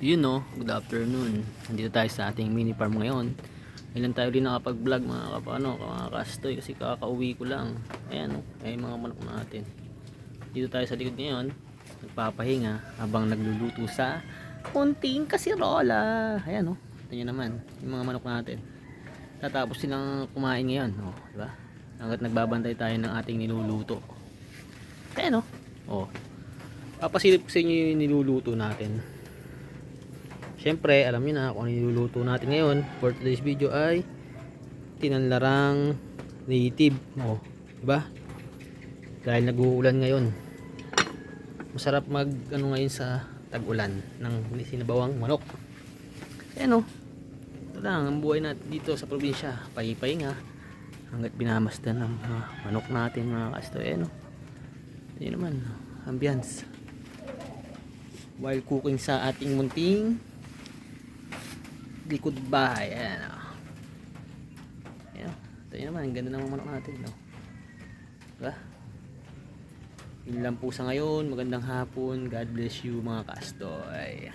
Yun no, good afternoon. Nandito tayo sa ating mini farm ngayon. Ilan tayo din nakapag-vlog mga kapano, mga kastoy kasi kakauwi ko lang. Ayan no, ay mga manok natin. Dito tayo sa likod ngayon, nagpapahinga habang nagluluto sa kunting kasirola. Ayan no, ito nyo naman, yung mga manok natin. Tatapos silang kumain ngayon, no, di ba? Hanggat nagbabantay tayo ng ating niluluto. Ayan no, oh. Papasilip sa inyo yung niluluto natin. Siyempre, alam niyo na kung ano niluluto natin ngayon for today's video ay tinanlarang native. O, diba? Dahil nag-uulan ngayon. Masarap mag ano ngayon sa tag-ulan ng sinabawang manok. Ayan o. Ito lang ang buhay natin dito sa probinsya. Pahipahinga. Hanggat binamasdan ng mga manok natin mga kasto. Ayan o. Ayan naman. Ambience. While cooking sa ating munting likod bahay. Ayan o. Ayan. Ito yun naman. Ang ganda ng manok natin. No? Diba? Yun lang po sa ngayon. Magandang hapon. God bless you mga kastoy.